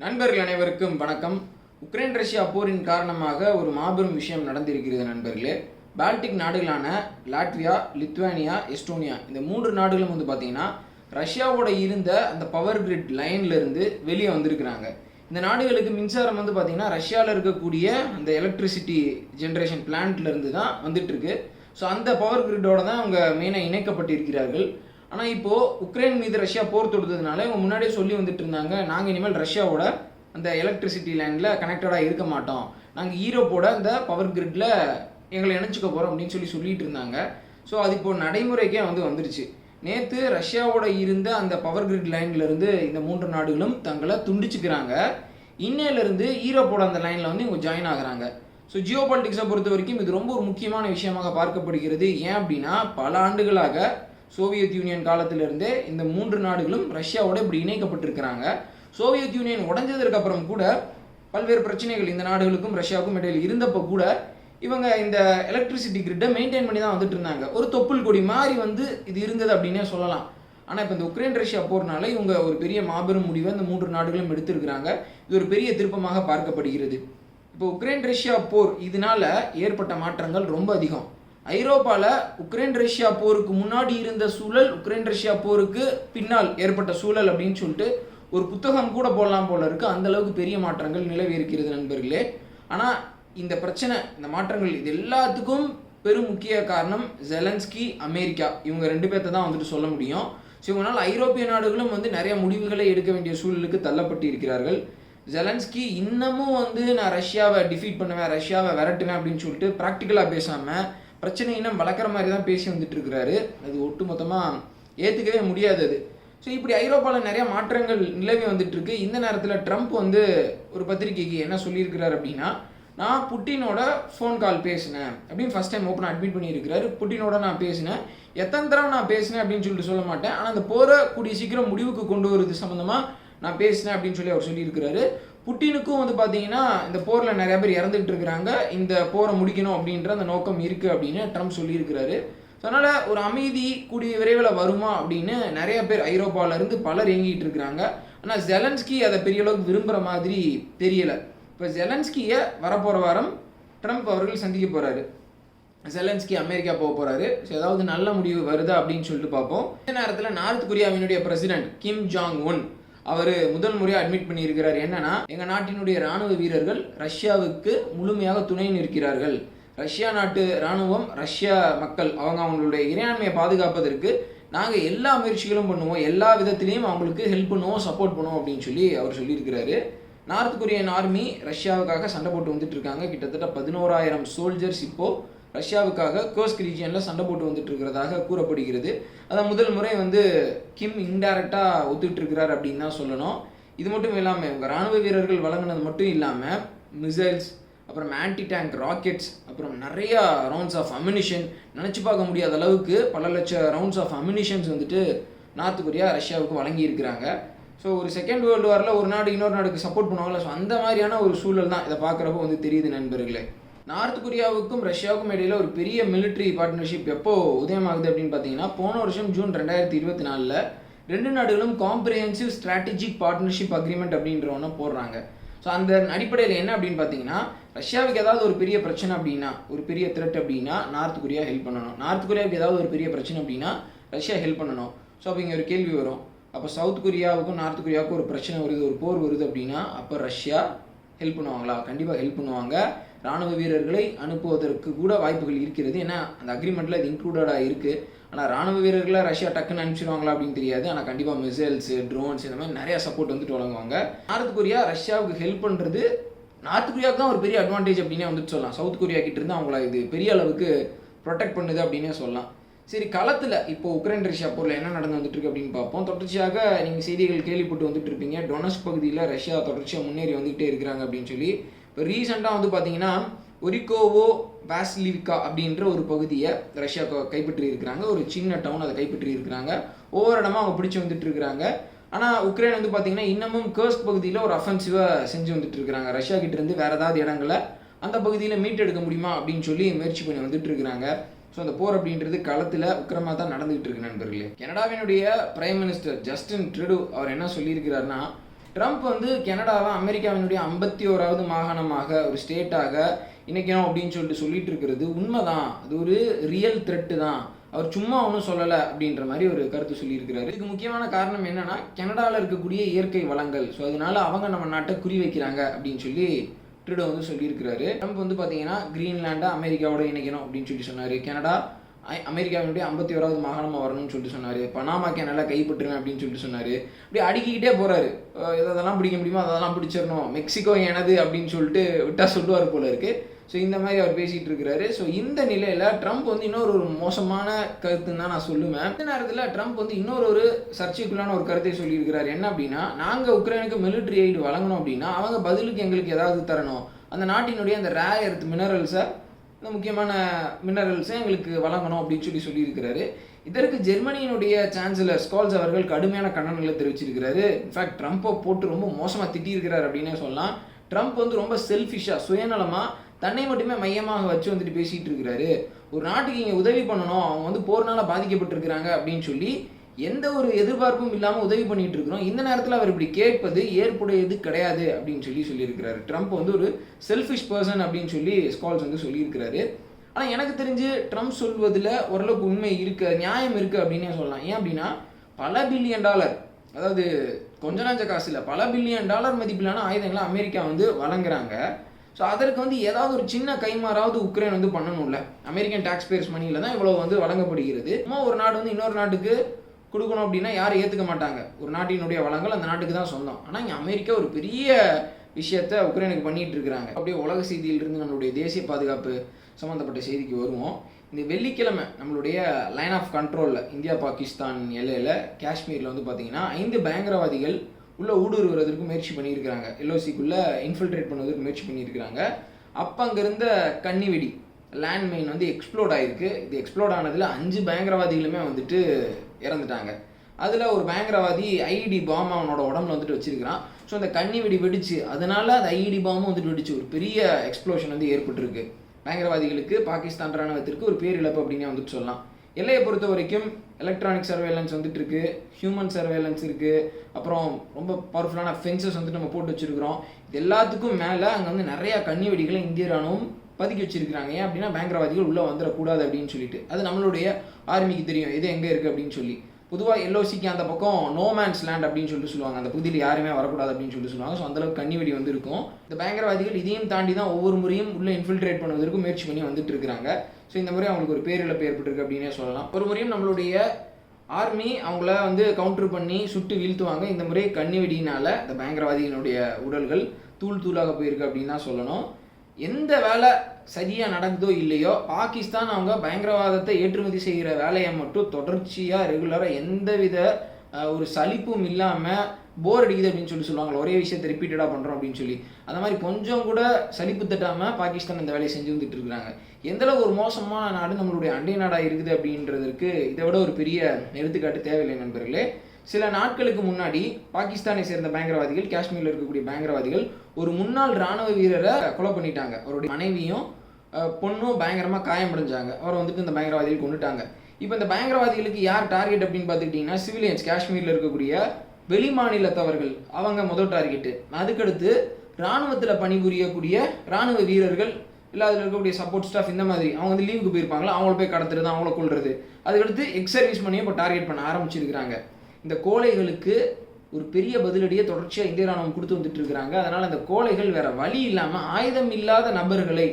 நண்பர்கள் அனைவருக்கும் வணக்கம். உக்ரைன் ரஷ்யா போரின் காரணமாக ஒரு மாபெரும் விஷயம் நடந்திருக்கிறது நண்பர்களே. பால்டிக் நாடுகளான லாட்வியா லித்வானியா எஸ்டோனியா இந்த மூன்று நாடுகளும் வந்து பார்த்தீங்கன்னா ரஷ்யாவோட இருந்த அந்த பவர் கிரிட் லைன்லேருந்து வெளியே வந்திருக்கிறாங்க. இந்த நாடுகளுக்கு மின்சாரம் வந்து பார்த்தீங்கன்னா ரஷ்யாவில் இருக்கக்கூடிய அந்த எலக்ட்ரிசிட்டி ஜென்ரேஷன் பிளான்ட்ல இருந்து தான் வந்துட்டுருக்கு ஸோ அந்த பவர் கிரிட்டோட தான் அவங்க மெயினாக இணைக்கப்பட்டிருக்கிறார்கள். ஆனால் இப்போது உக்ரைன் மீது ரஷ்யா போர் தொடுத்ததுனால இவங்க முன்னாடியே சொல்லி வந்துட்டு இருந்தாங்க நாங்கள் இனிமேல் ரஷ்யாவோட அந்த எலக்ட்ரிசிட்டி லைனில் கனெக்டடாக இருக்க மாட்டோம். நாங்கள் ஈரோப்போட அந்த பவர் கிரிட்ல எங்களை இணைச்சிக்க போகிறோம் அப்படின்னு சொல்லி சொல்லிட்டு இருந்தாங்க. ஸோ அது இப்போ நடைமுறைக்கே வந்து வந்துருச்சு. நேற்று ரஷ்யாவோட இருந்த அந்த பவர் கிரிட் லைன்லேருந்து இந்த மூன்று நாடுகளும் தங்களை துண்டிச்சுக்கிறாங்க. இன்னையிலேருந்து ஈரோப்போட அந்த லைனில் வந்து இவங்க ஜாயின் ஆகுறாங்க. ஸோ ஜியோ பாலிட்டிக்ஸை பொறுத்த வரைக்கும் இது ரொம்ப ஒரு முக்கியமான விஷயமாக பார்க்கப்படுகிறது. ஏன் அப்படின்னா பல ஆண்டுகளாக சோவியத் யூனியன் காலத்திலிருந்தே இந்த மூன்று நாடுகளும் ரஷ்யாவோட இப்படி இணைக்கப்பட்டிருக்கிறாங்க. சோவியத் யூனியன் உடஞ்சதற்கு அப்புறம் கூட பல்வேறு பிரச்சனைகள் இந்த நாடுகளுக்கும் ரஷ்யாவுக்கும் இடையில் இருந்தப்போ கூட இவங்க இந்த எலக்ட்ரிசிட்டி கிரிட்டை மெயின்டைன் பண்ணி தான் வந்துட்டு இருந்தாங்க. ஒரு தொப்புள் கொடி மாதிரி வந்து இது இருந்தது அப்படின்னே சொல்லலாம். ஆனால் இப்போ இந்த உக்ரைன் ரஷ்யா போறனால இவங்க ஒரு பெரிய மாபெரும் முடிவை இந்த மூன்று நாடுகளும் எடுத்திருக்கிறாங்க. இது ஒரு பெரிய திருப்பமாக பார்க்கப்படுகிறது. இப்போ உக்ரைன் ரஷ்யா போர் இதனால ஏற்பட்ட மாற்றங்கள் ரொம்ப அதிகம். ஐரோப்பாவில் உக்ரைன் ரஷ்யா போருக்கு முன்னாடி இருந்த சூழல் உக்ரைன் ரஷ்யா போருக்கு பின்னால் ஏற்பட்ட சூழல் அப்படின்னு சொல்லிட்டு ஒரு புத்தகம் கூட போடலாம் போல இருக்கு. அந்த அளவுக்கு பெரிய மாற்றங்கள் நிலவி இருக்கிறது நண்பர்களே. ஆனால் இந்த பிரச்சனை இந்த மாற்றங்கள் இது எல்லாத்துக்கும் பெரும் முக்கிய காரணம் ஜெலன்ஸ்கி அமெரிக்கா. இவங்க ரெண்டு பேர்த்த தான் வந்துட்டு சொல்ல முடியும். ஸோ இவங்களால் ஐரோப்பிய நாடுகளும் வந்து நிறைய முடிவுகளை எடுக்க வேண்டிய சூழலுக்கு தள்ளப்பட்டு இருக்கிறார்கள் ஜெலன்ஸ்கி இன்னமும் வந்து நான் ரஷ்யாவை டிஃபீட் பண்ணுவேன் ரஷ்யாவை விரட்டுவேன் அப்படின்னு சொல்லிட்டு ப்ராக்டிக்கலாக பேசாமல் பிரச்சனை வளர்க்குற மாதிரி தான் பேசி வந்துட்டு இருக்கிறாரு அது ஒட்டுமொத்தமாக ஏற்றுக்கவே முடியாது அது. ஸோ இப்படி ஐரோப்பாவில் நிறைய மாற்றங்கள் நிலவி வந்துட்டு இருக்கு இந்த நேரத்தில் ட்ரம்ப் வந்து ஒரு பத்திரிகைக்கு என்ன சொல்லியிருக்கிறார் அப்படின்னா நான் புட்டினோட ஃபோன் கால் பேசினேன். அப்படின்னு ஃபஸ்ட் டைம் ஓப்பனாக அட்மிட் பண்ணியிருக்கிறாரு. புட்டினோட நான் பேசினேன். எத்தனை தடவை நான் பேசினேன்? அப்படின்னு சொல்லிட்டு சொல்ல மாட்டேன். ஆனால் அந்த போரை கூடிய சீக்கிரம் முடிவுக்கு கொண்டு வருது சம்மந்தமாக நான் பேசினேன் அப்படின்னு சொல்லி அவர் சொல்லியிருக்கிறாரு. புட்டினுக்கும் வந்து பார்த்தீங்கன்னா இந்த போரில் நிறைய பேர் இறந்துகிட்டு இருக்கிறாங்க. இந்த போரை முடிக்கணும் அப்படின்ற அந்த நோக்கம் இருக்குது அப்படின்னு ட்ரம்ப் சொல்லியிருக்கிறாரு. ஸோ அதனால் ஒரு அமைதி கூடிய விரைவில் வருமா அப்படின்னு நிறைய பேர் ஐரோப்பாவிலேருந்து பலர் இயங்கிட்டு இருக்கிறாங்க. ஆனால் ஜெலன்ஸ்கி அதை பெரிய அளவுக்கு விரும்புகிற மாதிரி தெரியலை. இப்போ ஜெலன்ஸ்கியை வரப்போகிற வாரம் ட்ரம்ப் அவர்கள் சந்திக்க போகிறாரு ஜெலன்ஸ்கி அமெரிக்கா போக போகிறாரு ஸோ ஏதாவது நல்ல முடிவு வருதா அப்படின்னு சொல்லிட்டு பார்ப்போம். இந்த நேரத்தில் நார்த் கொரியாவினுடைய பிரசிடென்ட் கிம் ஜாங் ஒன் அவர் முதல் முறையாக அட்மிட் பண்ணியிருக்கிறார். என்னன்னா எங்கள் நாட்டினுடைய ராணுவ வீரர்கள் ரஷ்யாவுக்கு முழுமையாக துணை நிற்கிறார்கள். ரஷ்யா நாட்டு ராணுவம் ரஷ்யா மக்கள் அவங்க அவங்களுடைய இறையாண்மையை பாதுகாப்பதற்கு நாங்கள் எல்லா முயற்சிகளும் பண்ணுவோம். எல்லா விதத்துலேயும் அவங்களுக்கு ஹெல்ப் பண்ணுவோம் சப்போர்ட் பண்ணுவோம் அப்படின்னு சொல்லி அவர் சொல்லியிருக்கிறாரு. நார்த் கொரியன் ஆர்மி ரஷ்யாவுக்காக சண்டை போட்டு வந்துட்டு இருக்காங்க. கிட்டத்தட்ட பதினோராயிரம் சோல்ஜர்ஸ் இப்போ ரஷ்யாவுக்காக கோஸ்க் ரீஜியனில் சண்டை போட்டு வந்துட்டு இருக்கிறதாக கூறப்படுகிறது. அதான் முதல் முறை வந்து கிம் இன்டைரக்டாக ஒத்துக்கிட்டு இருக்கிறார் அப்படின்னு தான் சொல்லணும். இது மட்டும் இல்லாமல் இவங்க ராணுவ வீரர்கள் வழங்கினது மட்டும் இல்லாமல் மிசைல்ஸ் அப்புறம் ஆன்டி டேங்க் ராக்கெட்ஸ் அப்புறம் நிறையா ரவுண்ட்ஸ் ஆஃப் அம்யூனிஷன் நினச்சி பார்க்க முடியாத அளவுக்கு பல லட்சம் ரவுண்ட்ஸ் ஆஃப் அம்யூனிஷன்ஸ் வந்துட்டு நார்த் கொரியா ரஷ்யாவுக்கு வழங்கியிருக்கிறாங்க. ஸோ ஒரு செகண்ட் வேர்ல்டு வாரில் ஒரு நாடு இன்னொரு நாடுக்கு சப்போர்ட் பண்ணுவாங்கள்ல ஸோ அந்த மாதிரியான ஒரு சூழல் தான் இதை பார்க்குறப்போ வந்து தெரியுது நண்பர்களே. நார்த் கொரியாவுக்கும் ரஷ்யாவுக்கும் இடையில ஒரு பெரிய மிலிட்ரி பார்ட்னர்ஷிப் எப்போ உதயமாகுது அப்படின்னு பார்த்தீங்கன்னா போன வருஷம் ஜூன் ரெண்டாயிரத்தி இருபத்தி நாலில் ரெண்டு நாடுகளும் காம்ப்ரிஹென்சிவ் ஸ்ட்ராட்டஜிக் பார்ட்னர்ஷிப் அக்ரிமெண்ட் அப்படின்ற ஒன்று போடுறாங்க. ஸோ அந்த அடிப்படையில் என்ன அப்படின்னு பார்த்தீங்கன்னா ரஷ்யாவுக்கு ஏதாவது ஒரு பெரிய பிரச்சனை அப்படின்னா ஒரு பெரிய த்ரெட் அப்படின்னா நார்த் கொரியா ஹெல்ப் பண்ணணும். நார்த் கொரியாவுக்கு ஏதாவது ஒரு பெரிய பிரச்சனை அப்படின்னா ரஷ்யா ஹெல்ப் பண்ணணும். ஸோ அப்போ இங்கே ஒரு கேள்வி வரும். அப்போ சவுத் கொரியாவுக்கும் நார்த் கொரியாவுக்கும் ஒரு பிரச்சனை வருது ஒரு போர் வருது அப்படின்னா அப்போ ரஷ்யா ஹெல்ப் பண்ணுவாங்களா? கண்டிப்பாக ஹெல்ப் பண்ணுவாங்க. ராணுவ வீரர்களை அனுப்புவதற்கு கூட வாய்ப்புகள் இருக்கிறது. ஏன்னா அந்த அக்ரிமெண்ட்டில் இது இன்க்ளூடடாக இருக்குது ஆனால் ராணுவ வீரர்களை ரஷ்யா டக்குன்னு அனுப்பிச்சிடுவாங்களா அப்படின்னு தெரியாது. ஆனால் கண்டிப்பாக மிசைல்ஸ் ட்ரோன்ஸ் இந்த மாதிரி நிறையா சப்போர்ட் வந்துட்டு வழங்குவாங்க. நார்த் கொரியா ரஷ்யாவுக்கு ஹெல்ப் பண்ணுறது நார்த் கொரியாவுக்கு தான் ஒரு பெரிய அட்வான்டேஜ் அப்படின்னே வந்துட்டு சொல்லலாம். சவுத் கொரியா கிட்ட இருந்து அவங்கள இது பெரிய அளவுக்கு ப்ரொடெக்ட் பண்ணுது அப்படின்னே சொல்லலாம். சரி களத்தில் இப்போ உக்ரைன் ரஷ்யா போரில் என்ன நடந்து வந்துட்டுருக்கு அப்படின்னு பார்ப்போம். தொடர்ச்சியாக நீங்கள் செய்திகள் கேள்விப்பட்டு வந்துட்டு இருப்பீங்க. டொனஸ்க் பகுதியில் ரஷ்யா தொடர்ச்சியாக முன்னேறி வந்துகிட்டே இருக்கிறாங்க அப்படின்னு சொல்லி இப்போ ரீசெண்டாக வந்து பார்த்தீங்கன்னா ஒரிகோவோ வாஸ்லிவிகா அப்படின்ற ஒரு பகுதியை ரஷ்யா கைப்பற்றி இருக்கிறாங்க ஒரு சின்ன டவுன் அதை கைப்பற்றி இருக்கிறாங்க ஒவ்வொரு இடமா அவங்க பிடிச்சி வந்துட்டு இருக்கிறாங்க ஆனால் உக்ரைன் வந்து பார்த்தீங்கன்னா இன்னமும் கேர்ஸ் பகுதியில் ஒரு அஃபென்சிவாக செஞ்சு வந்துட்டு இருக்கிறாங்க ரஷ்யா கிட்ட இருந்து வேற ஏதாவது இடங்களை அந்த பகுதியில் மீட்டெடுக்க முடியுமா அப்படின்னு சொல்லி முயற்சி பண்ணி வந்துட்டு இருக்கிறாங்க ஸோ அந்த போர் அப்படின்றது களத்தில் உக்கிரமாக தான் நடந்துகிட்டு இருக்கு நண்பர்களே. கனடாவினுடைய பிரைம் மினிஸ்டர் ஜஸ்டின் ட்ரிடு அவர் என்ன சொல்லியிருக்கிறாருன்னா ட்ரம்ப் வந்து கனடாவை அமெரிக்காவினுடைய ஐம்பத்தி ஓராவது மாகாணமாக ஒரு ஸ்டேட்டாக இணைக்கணும் அப்படின்னு சொல்லிட்டு சொல்லிட்டு இருக்கிறது உண்மைதான். அது ஒரு ரியல் த்ரெட்டு தான். அவர் சும்மா ஒன்றும் சொல்லலை அப்படின்ற மாதிரி ஒரு கருத்து சொல்லியிருக்கிறாரு. இதுக்கு முக்கியமான காரணம் என்னன்னா கனடாவில் இருக்கக்கூடிய இயற்கை வளங்கள். ஸோ அதனால அவங்க நம்ம நாட்டை குறி வைக்கிறாங்க அப்படின்னு சொல்லி ட்ரூடோ வந்து சொல்லியிருக்கிறாரு. ட்ரம்ப் வந்து பார்த்தீங்கன்னா கிரீன்லாண்டை அமெரிக்காவோட இணைக்கணும் அப்படின்னு சொல்லி சொன்னார். கனடா அமெரிக்காவினுடைய ஐம்பத்தி ஓராவது மாகாணமாக வரணும்னு சொல்லிட்டு சொன்னார். பனாமா கேனலா கைப்பற்றுவேன் அப்படின்னு சொல்லிட்டு சொன்னார். இப்படி அடுக்கிக்கிட்டே போகிறாரு இதெல்லாம் பிடிக்க முடியுமோ? அதெல்லாம் பிடிச்சிடணும். மெக்சிகோ எனது அப்படின்னு சொல்லிட்டு விட்டா சொல்லுவார் போல இருக்குது ஸோ இந்த மாதிரி அவர் பேசிகிட்டு இருக்கிறாரு. ஸோ இந்த நிலையில் ட்ரம்ப் வந்து இன்னொரு ஒரு மோசமான கருத்துன்னு தான் நான் சொல்லுவேன். இந்த நேரத்தில் ட்ரம்ப் வந்து இன்னொரு ஒரு சர்ச்சைக்குள்ளான ஒரு கருத்தை சொல்லியிருக்கிறார். என்ன அப்படின்னா நாங்கள் உக்ரைனுக்கு மிலிட்ரி எய்டு வழங்கணும் அப்படின்னா அவங்க பதிலுக்கு எங்களுக்கு ஏதாவது தரணும். அந்த நாட்டினுடைய அந்த ரேர் எர்த் மினரல்ஸை முக்கியமான மினரல்ஸை எங்களுக்கு வழங்கணும் அப்படின்னு சொல்லி சொல்லியிருக்கிறாரு. இதற்கு ஜெர்மனியினுடைய சான்சலர் ஸ்கால்ஸ் அவர்கள் கடுமையான கண்டனங்களை தெரிவிச்சிருக்கிறாரு. இன்ஃபேக்ட் ட்ரம்ப்பை போட்டு ரொம்ப மோசமாக திட்டியிருக்கிறார் அப்படின்னே சொல்லலாம். ட்ரம்ப் வந்து ரொம்ப செல்ஃபிஷாக சுயநலமாக தன்னை மட்டுமே மையமாக வச்சு வந்துட்டு பேசிகிட்டு இருக்கிறாரு. ஒரு நாட்டுக்கு இங்கே உதவி பண்ணணும் அவங்க வந்து போர்னால பாதிக்கப்பட்டிருக்கிறாங்க அப்படின்னு சொல்லி எந்த ஒரு எதிர்பார்ப்பும் இல்லாமல் உதவி பண்ணிட்டு இருக்கிறோம். இந்த நேரத்தில் அவர் இப்படி கேட்பது ஏற்புடையது கிடையாது அப்படின்னு சொல்லி சொல்லியிருக்கிறாரு. ட்ரம்ப் வந்து ஒரு செல்ஃபிஷ் பர்சன் அப்படின்னு சொல்லி ஸ்கால்ஸ் வந்து சொல்லியிருக்கிறாரு. ஆனால் எனக்கு தெரிஞ்சு ட்ரம்ப் சொல்வதில் ஓரளவுக்கு உண்மை இருக்கு நியாயம் இருக்குது அப்படின்னே சொல்லலாம். ஏன் அப்படின்னா பல பில்லியன் டாலர் அதாவது கொஞ்ச நஞ்ச காசு இல்லை பல பில்லியன் டாலர் மதிப்பிலான ஆயுதங்களை அமெரிக்கா வந்து வழங்குறாங்க. ஸோ அதற்கு வந்து ஏதாவது ஒரு சின்ன கைமாறாவது உக்ரைன் வந்து பண்ணணும்ல. அமெரிக்கன் டாக்ஸ் பேர்ஸ் மணியில் தான் இவ்வளோ வந்து வழங்கப்படுகிறது. சும்மா ஒரு நாடு வந்து இன்னொரு நாட்டுக்கு கொடுக்கணும் அப்படின்னா யாரும் ஏற்றுக்க மாட்டாங்க. ஒரு நாட்டினுடைய வளங்கள் அந்த நாட்டுக்கு தான் சொந்தம். ஆனால் இங்கே அமெரிக்கா ஒரு பெரிய விஷயத்த உக்ரைனுக்கு பண்ணிட்டு இருக்கிறாங்க. அப்படியே உலக செய்தியிலிருந்து நம்மளுடைய தேசிய பாதுகாப்பு சம்மந்தப்பட்ட செய்திக்கு வருவோம். இந்த வெள்ளிக்கிழமை நம்மளுடைய லைன் ஆஃப் கண்ட்ரோலில் இந்தியா பாகிஸ்தான் எல்லையில் காஷ்மீரில் வந்து பார்த்தீங்கன்னா ஐந்து பயங்கரவாதிகள் உள்ளே ஊடுருவதற்கு முயற்சி பண்ணியிருக்கிறாங்க. எல்ஓசிக்குள்ளே இன்ஃபில்ட்ரேட் பண்ணுவதற்கு முயற்சி பண்ணியிருக்கிறாங்க. அப்போ அங்கே இருந்த கன்னி வெடி லேண்ட் மெயின் வந்து எக்ஸ்ப்ளோர்ட் ஆயிருக்கு. இது எக்ஸ்ப்ளோர்ட் ஆனதில் அஞ்சு பயங்கரவாதிகளுமே வந்துட்டு இறந்துட்டாங்க. அதில் ஒரு பயங்கரவாதி ஐடி பாம் அவனோட உடம்புல வந்துட்டு வச்சிருக்கிறான். ஸோ அந்த கன்னி வெடி வெடிச்சு அதனால அந்த ஐடி பாமும் வந்துட்டு வெடிச்சு ஒரு பெரிய எக்ஸ்ப்ளோஷன் வந்து ஏற்பட்டிருக்கு. பயங்கரவாதிகளுக்கு பாகிஸ்தான் ராணுவத்திற்கு ஒரு பேரிழப்பு அப்படின்னு வந்துட்டு சொல்லலாம். எல்லையை பொறுத்த வரைக்கும் எலக்ட்ரானிக் சர்வேலன்ஸ் வந்துட்டு இருக்கு ஹியூமன் சர்வேலன்ஸ் இருக்கு அப்புறம் ரொம்ப பவர்ஃபுல்லான ஃபென்சஸ் வந்துட்டு நம்ம போட்டு வச்சிருக்கிறோம். இது எல்லாத்துக்கும் மேலே அங்கே வந்து நிறைய கன்னி வெடிகளை இந்திய ராணுவம் பதுக்கி வச்சிருக்கிறாங்க. ஏன் அப்படின்னா பயங்கரவாதிகள் உள்ளே வந்துடக்கூடாது அப்படின்னு சொல்லிட்டு. அது நம்மளுடைய ஆர்மிக்கு தெரியும். எது எங்கே இருக்குது அப்படின்னு சொல்லி. பொதுவாக எல்ஓசிக்கு அந்த பக்கம் நோ மேன்ஸ் லேண்ட் அப்படின்னு சொல்லிட்டு சொல்லுவாங்க. அந்த பகுதியில் யாருமே வரக்கூடாது அப்படின்னு சொல்லிட்டு சொல்லுவாங்க. ஸோ அந்தளவுக்கு கண்ணி வெடி வந்து இருக்கும். இந்த பயங்கரவாதிகள் இதையும் தாண்டி தான் ஒவ்வொரு முறையும் உள்ளே இன்ஃபில்ட்ரேட் பண்ணுவதற்கு முயற்சி பண்ணி வந்துட்டு இருக்கிறாங்க. ஸோ இந்த முறை அவங்களுக்கு ஒரு பேரிழப்பு ஏற்பட்டிருக்கு அப்படின்னே சொல்லலாம். ஒரு முறையும் நம்மளுடைய ஆர்மி அவங்கள வந்து கவுண்டர் பண்ணி சுட்டு வீழ்த்துவாங்க. இந்த முறை கண்ணி வெடியினால இந்த பயங்கரவாதிகளுடைய உடல்கள் தூள் தூளாக போயிருக்கு அப்படின்னு தான் சொல்லணும். எந்த வேலை சரியாக நடக்குதோ இல்லையோ பாகிஸ்தான் அவங்க பயங்கரவாதத்தை ஏற்றுமதி செய்கிற வேலையை மட்டும் தொடர்ச்சியாக ரெகுலராக எந்தவித ஒரு சலிப்பும் இல்லாமல் போர் அடிக்குது அப்படின்னு சொல்லி சொல்லுவாங்க ஒரே விஷயத்தை ரிப்பீட்டடாக பண்ணுறோம் அப்படின்னு சொல்லி. அந்த மாதிரி கொஞ்சம் கூட சலிப்பு தட்டாமல் பாகிஸ்தான் இந்த வேலையை செஞ்சு வந்துட்டு இருக்கிறாங்க எந்தளவு ஒரு மோசமான நாடு நம்மளுடைய அண்டை நாடாக இருக்குது அப்படின்றதற்கு இதை விட ஒரு பெரிய எடுத்துக்காட்டு தேவையில்லை நண்பர்களே. சில நாட்களுக்கு முன்னாடி பாகிஸ்தானை சேர்ந்த பயங்கரவாதிகள் காஷ்மீரில் இருக்கக்கூடிய பயங்கரவாதிகள் ஒரு முன்னாள் ராணுவ வீரரை கொலை பண்ணிட்டாங்க. அவருடைய மனைவியும் பொண்ணும் பயங்கரமாக காயமடைஞ்சாங்க அவரை வந்துட்டு இந்த பயங்கரவாதிகள் கொண்டுட்டாங்க இப்போ இந்த பயங்கரவாதிகளுக்கு யார் டார்கெட் அப்படின்னு பார்த்துக்கிட்டிங்கன்னா சிவிலியன்ஸ் காஷ்மீரில் இருக்கக்கூடிய வெளி மாநிலத்தவர்கள். அவங்க முதல் டார்கெட்டு அதுக்கடுத்து இராணுவத்தில் பணிபுரியக்கூடிய இராணுவ வீரர்கள் இல்லை அதில் இருக்கக்கூடிய சப்போர்ட் ஸ்டாஃப் இந்த மாதிரி அவங்க வந்து லீவுக்கு போயிருப்பாங்களா? அவங்கள போய் கடத்துறது அவங்கள கொள்வது அதுக்கடுத்து எக்ஸ் சர்வீஸ் இப்போ டார்கெட் பண்ண ஆரம்பிச்சிருக்கிறாங்க. இந்த கோழைகளுக்கு ஒரு பெரிய பதிலடியை தொடர்ச்சியாக இந்திய ராணுவம் கொடுத்து வந்துட்டு இருக்கிறாங்க. அதனால் அந்த கோழைகள் வேற வழி இல்லாமல் ஆயுதம் இல்லாத நபர்களை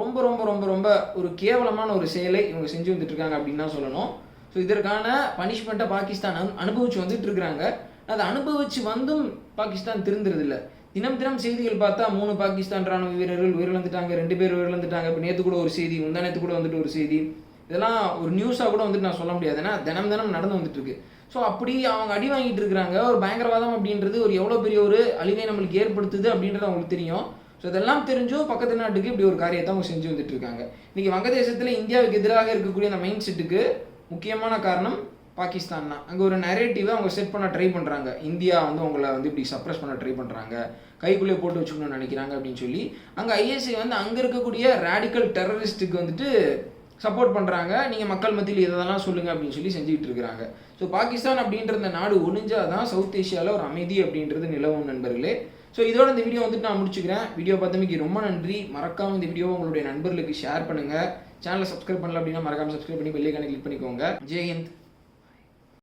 ரொம்ப ரொம்ப ரொம்ப ரொம்ப ஒரு கேவலமான ஒரு செயலை இவங்க செஞ்சு வந்துட்டு இருக்காங்க அப்படின்னு தான் சொல்லணும். ஸோ இதற்கான பனிஷ்மெண்ட்டை பாகிஸ்தான் அனுபவிச்சு வந்துட்டு இருக்கிறாங்க அதை அனுபவிச்சு வந்தும் பாகிஸ்தான் திருந்துறதில்ல. தினம் தினம் செய்திகள் பார்த்தா மூணு பாகிஸ்தான் ராணுவ வீரர்கள் உயிரிழந்துட்டாங்க ரெண்டு பேர் உயிரிழந்துட்டாங்க. இப்போ நேற்று கூட ஒரு செய்தி முந்தா நேற்று கூட வந்துட்டு ஒரு செய்தி. இதெல்லாம் ஒரு நியூஸாக கூட வந்துட்டு நான் சொல்ல முடியாது. ஏன்னா தினம் தினம் நடந்து வந்துட்டு இருக்கு. ஸோ அப்படி அவங்க அடி வாங்கிட்டு இருக்கிறாங்க. ஒரு பயங்கரவாதம் அப்படின்றது ஒரு எவ்வளோ பெரிய ஒரு அழிவை நம்மளுக்கு ஏற்படுத்துது அப்படின்றது அவங்களுக்கு தெரியும். ஸோ இதெல்லாம் தெரிஞ்சும் பக்கத்து நாட்டுக்கு இப்படி ஒரு காரியத்தை அவங்க செஞ்சு வந்துட்டு இருக்காங்க. இன்னைக்கு வங்கதேசத்தில் இந்தியாவுக்கு எதிராக இருக்கக்கூடிய அந்த மைண்ட் செட்டுக்கு முக்கியமான காரணம் பாகிஸ்தான் தான். அங்கே ஒரு நரேட்டிவை அவங்க செட் பண்ண ட்ரை பண்ணுறாங்க இந்தியா வந்து உங்களை வந்து இப்படி சப்ரஸ் பண்ண ட்ரை பண்ணுறாங்க கைக்குள்ளே போட்டு வச்சுக்கணும்னு நினைக்கிறாங்க அப்படின்னு சொல்லி. அங்கே ஐஎஸ்ஐ வந்து அங்கே இருக்கக்கூடிய ரேடிக்கல் டெரரிஸ்ட்டுக்கு வந்துட்டு சப்போர்ட் பண்ணுறாங்க நீங்கள் மக்கள் மத்தியில் இதெல்லாம் சொல்லுங்கள் அப்படின்னு சொல்லி செஞ்சுக்கிட்டு இருக்கிறாங்க. ஸோ பாகிஸ்தான் அப்படின்ற இந்த நாடு ஒழிஞ்சால் தான் சவுத் ஏஷியாவில் ஒரு அமைதி அப்படின்றது நிலவும் நண்பர்களே. ஸோ இதோட இந்த வீடியோ வந்துட்டு நான் முடிச்சுக்கிறேன். வீடியோ பார்த்தமைக்கு ரொம்ப நன்றி. மறக்காமல் இந்த வீடியோ உங்களுடைய நண்பர்களுக்கு ஷேர் பண்ணுங்கள் சேனலை சப்ஸ்கிரைப் பண்ணல அப்படின்னா மறக்காமல் சப்ஸ்கிரைப் பண்ணி பெல்லைக்கான கிளிக் பண்ணிக்கோங்க. ஜெய்ஹிந்த்